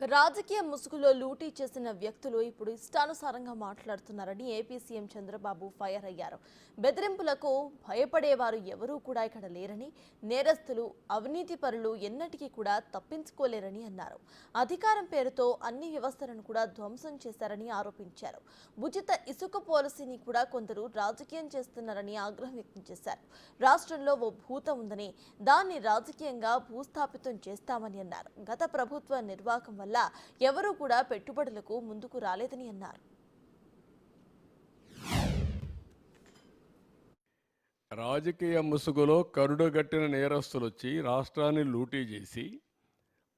రాజకీయ ముసుగులో లూటీ చేసిన వ్యక్తులు ఇప్పుడు ఇష్టానుసారంగా మాట్లాడుతున్నారని ఏపీ సీఎం చంద్రబాబు ఫైర్ అయ్యారు. బెదిరింపులకు భయపడేవారు ఎవరూ కూడా ఇక్కడ లేరని నేరస్తులు అవినీతి పరులు ఎన్నటికీ కూడా తప్పించుకోలేరని అన్నారు. అధికారం పేరుతో అన్ని వ్యవస్థలను కూడా ధ్వంసం చేశారని ఆరోపించారు. ఉచిత ఇసుక పాలసీని కూడా కొందరు రాజకీయం చేస్తున్నారని ఆగ్రహం వ్యక్తం చేశారు. రాష్ట్రంలో ఓ భూతం ఉందని దాన్ని రాజకీయంగా భూస్థాపితం చేస్తామని అన్నారు. గత ప్రభుత్వ నిర్వాహకం వల్ల ఎవరూ కూడా పెట్టుబడులకు ముందుకు రాలేదని అన్నారు. రాజకీయ ముసుగులో కరుడుగట్టిన నేరస్తులు వచ్చి రాష్ట్రాన్ని లూటీ చేసి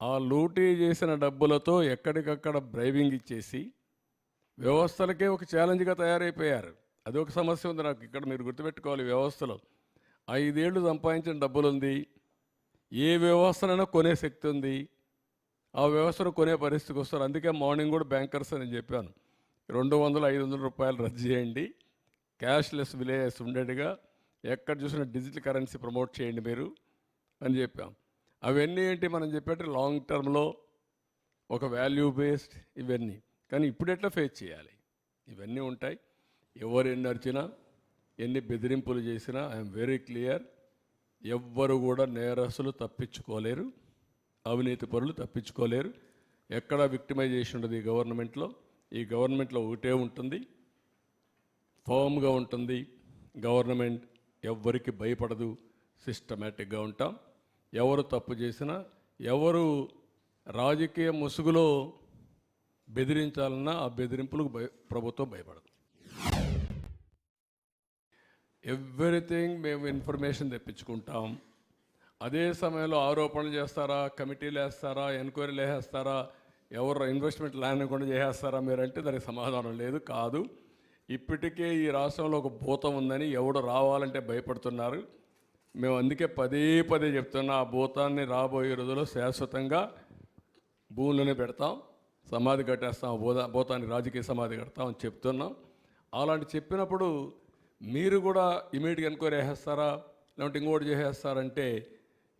ఆ లూటీ చేసిన డబ్బులతో ఎక్కడికక్కడ బ్రైవింగ్ ఇచ్చేసి వ్యవస్థలకే ఒక ఛాలెంజ్గా తయారైపోయారు. అది ఒక సమస్య ఉంది నాకు ఇక్కడ మీరు గుర్తుపెట్టుకోవాలి వ్యవస్థలో. ఐదేళ్ళు సంపాదించిన డబ్బులు ఉంది ఏ వ్యవస్థనైనా కొనే శక్తి ఉంది ఆ వ్యవస్థను కొనే పరిస్థితికి వస్తారు. అందుకే మార్నింగ్ కూడా బ్యాంకర్స్ అని చెప్పాను. రెండు వందల ఐదు వందల రూపాయలు రద్దు చేయండి. క్యాష్లెస్ విలేజెస్ ఉండేట్టుగా ఎక్కడ చూసినా డిజిటల్ కరెన్సీ ప్రమోట్ చేయండి మీరు అని చెప్పాం. అవన్నీ ఏంటి మనం చెప్పేట లాంగ్ టర్మ్లో ఒక వాల్యూ బేస్డ్ ఇవన్నీ. కానీ ఇప్పుడు ఎట్లా ఫేస్ చేయాలి? ఇవన్నీ ఉంటాయి. ఎవరు ఎన్ని అరిచినా ఎన్ని బెదిరింపులు చేసినా ఐఎమ్ వెరీ క్లియర్. ఎవ్వరు కూడా నేరస్తులు తప్పించుకోలేరు. అవినీతి పరులు తప్పించుకోలేరు. ఎక్కడ విక్టిమైజేషన్ ఉండదు ఈ గవర్నమెంట్లో. ఈ గవర్నమెంట్లో ఒకటే ఉంటుంది. ఫామ్గా ఉంటుంది. గవర్నమెంట్ ఎవ్వరికి భయపడదు. సిస్టమేటిక్గా ఉంటాం. ఎవరు తప్పు చేసినా ఎవరు రాజకీయ ముసుగులో బెదిరించాలన్నా ఆ బెదిరింపులకు భయ ప్రభుత్వం భయపడదు. ఎవ్రీథింగ్ మేము ఇన్ఫర్మేషన్ తెప్పించుకుంటాం. అదే సమయంలో ఆరోపణలు చేస్తారా? కమిటీలు వేస్తారా? ఎంక్వైరీలు వేసేస్తారా? ఎవరు ఇన్వెస్ట్మెంట్ ల్యాండ్ కూడా చేసేస్తారా? మీరంటే దానికి సమాధానం లేదు కాదు. ఇప్పటికే ఈ రాష్ట్రంలో ఒక భూతం ఉందని ఎవడు రావాలంటే భయపడుతున్నారు. మేము అందుకే పదే పదే చెప్తున్నా ఆ భూతాన్ని రాబోయే రోజుల్లో శాశ్వతంగా భూములనే పెడతాం సమాధి కట్టేస్తాం భూతా భూతానికి రాజకీయ సమాధి కడతాం అని చెప్తున్నాం. అలాంటి చెప్పినప్పుడు మీరు కూడా ఇమీడియట్గా ఎంక్వైరీ చేసేస్తారా? లేకుంటే ఇంకోటి చేసేస్తారంటే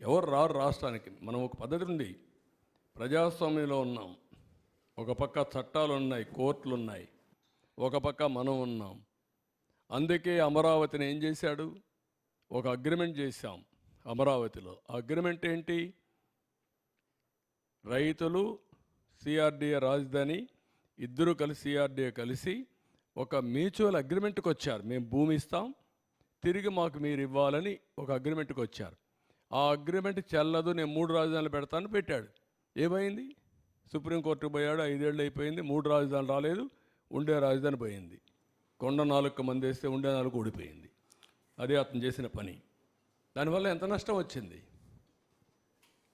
ఎవరు రారు రాష్ట్రానికి? మనం ఒక పద్ధతి ఉంది. ప్రజాస్వామ్యంలో ఉన్నాం. ఒక పక్క చట్టాలు ఉన్నాయి కోర్టులు ఉన్నాయి. ఒక పక్క మనం ఉన్నాం. అందుకే అమరావతిని ఏం చేశాడు? ఒక అగ్రిమెంట్ చేశాం అమరావతిలో. అగ్రిమెంట్ ఏంటి? రైతులు సిఆర్డిఏ రాజధాని ఇద్దరు కలిసి సిఆర్డిఏ కలిసి ఒక మ్యూచువల్ అగ్రిమెంట్కి వచ్చారు. మేము భూమి ఇస్తాం తిరిగి మాకు మీరు ఇవ్వాలని ఒక అగ్రిమెంట్కి వచ్చారు. ఆ అగ్రిమెంట్ చెల్లదు నేను మూడు రాజధానులు పెడతాను పెట్టాడు. ఏమైంది? సుప్రీంకోర్టుకు పోయాడు ఐదేళ్ళు అయిపోయింది మూడు రాజధానులు రాలేదు ఉండే రాజధాని పోయింది. కొండ నాలుగు మంది వేస్తే ఉండే నాలుగు ఓడిపోయింది అదే అతను చేసిన పని. దానివల్ల ఎంత నష్టం వచ్చింది?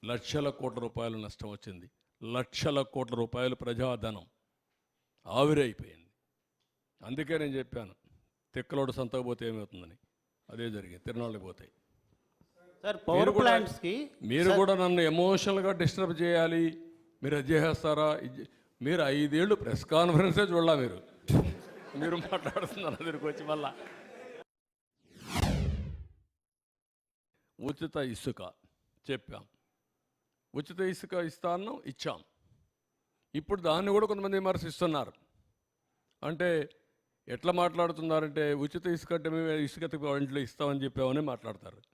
లక్షల కోట్ల రూపాయలు నష్టం వచ్చింది. లక్షల కోట్ల రూపాయలు ప్రజాధనం ఆవిరైపోయింది అందుకే నేను చెప్పాను తిక్కలోడు సంతకపోతే ఏమవుతుందని. అదే జరిగింది తిరునాళ్ళకి పోతాయి సార్ మీరు పవర్ కూడా- ప్లాంట్స్కి మీరు కూడా నన్ను ఎమోషనల్గా డిస్టర్బ్ చేయాలి. మీరు అది చేసేస్తారా మీరు ఐదేళ్ళు ప్రెస్ కాన్ఫరెన్సే చూడాల మీరు. మీరు మాట్లాడుతున్నారు దగ్గరికి వచ్చి మళ్ళా. ఉచిత ఇసుక చెప్పాం. ఉచిత ఇసుక ఇస్తాను ఇచ్చాం. ఇప్పుడు దాన్ని కూడా కొంతమంది విమర్శిస్తున్నారు. అంటే ఎట్లా మాట్లాడుతున్నారంటే ఉచిత ఇసుక అంటే మేము ఇసుక ఇంట్లో ఇస్తామని చెప్పామని మాట్లాడతారు.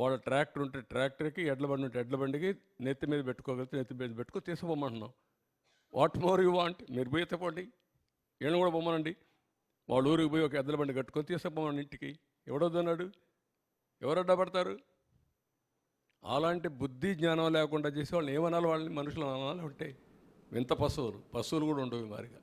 వాళ్ళ ట్రాక్టర్ ఉంటే ట్రాక్టర్కి ఎడ్ల బండి ఉంటే ఎడ్ల బండికి నెత్తి మీద పెట్టుకోగలిగితే నెత్తి మీద పెట్టుకో తీసుకుపోమంటున్నాం. What more you want? మీరు పోయి ఎత్తపోండి ఈయన కూడా పొమ్మనండి. వాళ్ళ ఊరికి పోయి ఒక ఎద్దల బండి కట్టుకొని తీసుకుపోమని ఇంటికి. ఎవడొద్దన్నాడు ఎవరు అడ్డపడతారు అలాంటి బుద్ధి జ్ఞానం లేకుండా చేసే వాళ్ళని ఏమనాలి వాళ్ళని? మనుషులు అనాలి ఉంటే వింత పశువులు. పశువులు కూడా ఉండవు మారిగా